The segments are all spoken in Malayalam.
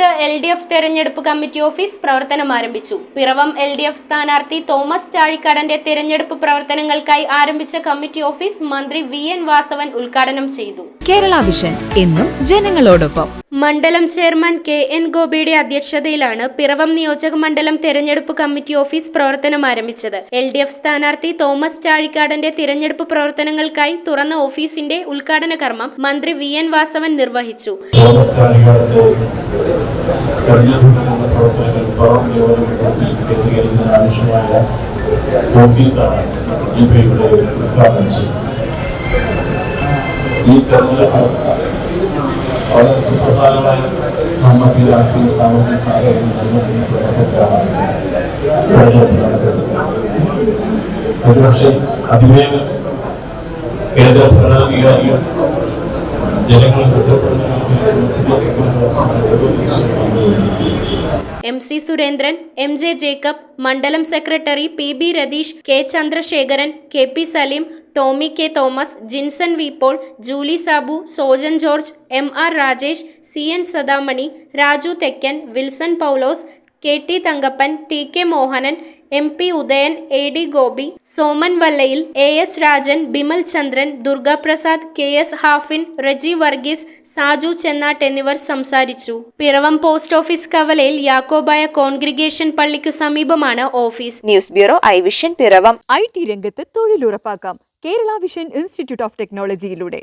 എഫ് തെരഞ്ഞെടുപ്പ് കമ്മിറ്റി ഓഫീസ് പ്രവർത്തനം ആരംഭിച്ചു. പിറവം എൽ ഡി എഫ് സ്ഥാനാർത്ഥി തോമസ് ചാഴിക്കാടന്റെ തെരഞ്ഞെടുപ്പ് പ്രവർത്തനങ്ങൾക്കായി ആരംഭിച്ച കമ്മിറ്റി ഓഫീസ് മന്ത്രി വി എൻ വാസവൻ ഉദ്ഘാടനം ചെയ്തു. കേരള വിഷൻ എന്നും ജനങ്ങളോടൊപ്പം. മണ്ഡലം ചെയർമാൻ കെ എൻ ഗോപിയുടെ അധ്യക്ഷതയിലാണ് പിറവം നിയോജക മണ്ഡലം തെരഞ്ഞെടുപ്പ് കമ്മിറ്റി ഓഫീസ് പ്രവർത്തനം ആരംഭിച്ചത്. എൽ ഡി എഫ് സ്ഥാനാർത്ഥി തോമസ് ചാഴിക്കാടന്റെ തിരഞ്ഞെടുപ്പ് പ്രവർത്തനങ്ങൾക്കായി തുറന്ന ഓഫീസിന്റെ ഉദ്ഘാടന കർമ്മം മന്ത്രി വി എൻ വാസവൻ നിർവഹിച്ചു. ചാഴികാടന്റെ തെരഞ്ഞെടുപ്പിനുള്ള പ്രവർത്തനങ്ങൾ പുറം നിയോജകമണ്ഡലത്തിൽ എത്തിക്കുന്നതിന് ആവശ്യമായ ഓഫീസാണ് ഇപ്പോൾ ഇവിടെ ഉദ്ഘാടനം ചെയ്യുന്നത് ഈ തെരഞ്ഞെടുപ്പ് വളരെ സുപ്രധാനമായ സാമ്പത്തിക ആർथिक സാമൂഹിക സാഹചര്യം ബന്ധപ്പെട്ടാണ് തെരഞ്ഞെടുപ്പ് നടക്കുന്നത് ഒരുപക്ഷെ അതിവേഗം കേന്ദ്ര ഭരണാധികാരികൾ M C Surendran M J Jacob മണ്ഡലം secretary P B Ratheesh K Chandrasekharan K P Saleem Tomy K Thomas Jinson V Paul Julie Sabu Sojan George M R Rajesh C N Sadamani Raju Thekkan Wilson Paulose K T Thankappan T K Mohanan M P Udayan A D Gopi Soman Vallayil A S Rajan Bimal Chandran Durgaprasad K S Hafin Reji Varghese Saju Chennattu എന്നിവർ സംസാരിച്ചു. പിറവം പോസ്റ്റ് ഓഫീസ് കവലയിൽ യാക്കോബായ കോൺഗ്രിഗേഷൻ പള്ളിക്കു സമീപമാണ് office. News bureau I Vision Piravom. I T രംഗത്ത് തൊഴിലുറപ്പാക്കാം. Kerala vision institute of ടെക്നോളജിയിലൂടെ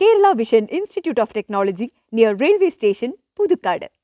Kerala Vision Institute of Technology near railway station Puthukkad